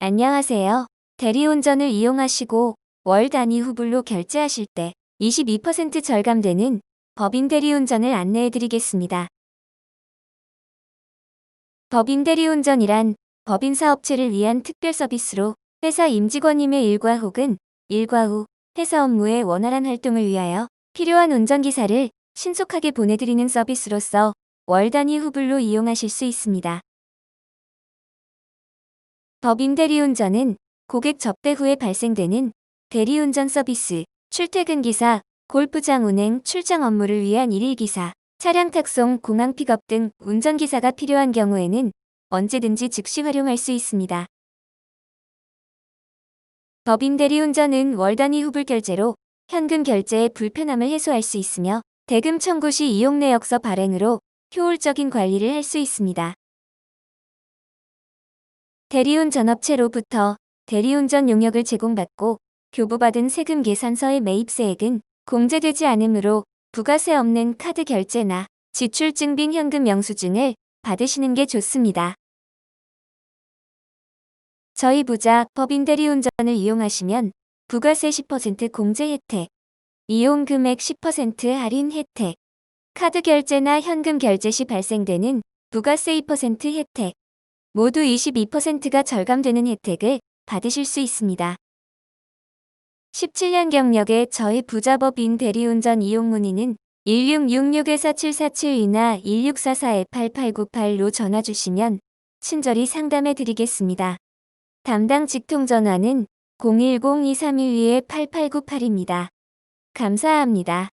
안녕하세요. 대리운전을 이용하시고 월 단위 후불로 결제하실 때 22% 절감되는 법인 대리운전을 안내해 드리겠습니다. 법인 대리운전이란 법인 사업체를 위한 특별 서비스로 회사 임직원님의 일과 혹은 일과 후 회사 업무의 원활한 활동을 위하여 필요한 운전기사를 신속하게 보내드리는 서비스로서 월 단위 후불로 이용하실 수 있습니다. 법인 대리운전은 고객 접대 후에 발생되는 대리운전 서비스, 출퇴근 기사, 골프장 운행, 출장 업무를 위한 일일 기사, 차량 탁송, 공항 픽업 등 운전기사가 필요한 경우에는 언제든지 즉시 활용할 수 있습니다. 법인 대리운전은 월 단위 후불 결제로 현금 결제의 불편함을 해소할 수 있으며 대금 청구 시 이용 내역서 발행으로 효율적인 관리를 할 수 있습니다. 대리운 전 업체로부터 대리운전 용역을 제공받고 교부받은 세금 계산서의 매입세액은 공제되지 않으므로 부가세 없는 카드 결제나 지출 증빙 현금 영수증을 받으시는 게 좋습니다. 저희 부자 법인 대리운전을 이용하시면 부가세 10% 공제 혜택, 이용 금액 10% 할인 혜택, 카드 결제나 현금 결제 시 발생되는 부가세 2% 혜택, 모두 22%가 절감되는 혜택을 받으실 수 있습니다. 17년 경력의 저희 부자법인 대리운전 이용 문의는 1666-4747이나 1644-8898로 전화 주시면 친절히 상담해 드리겠습니다. 담당 직통 전화는 010-2312-8898입니다. 감사합니다.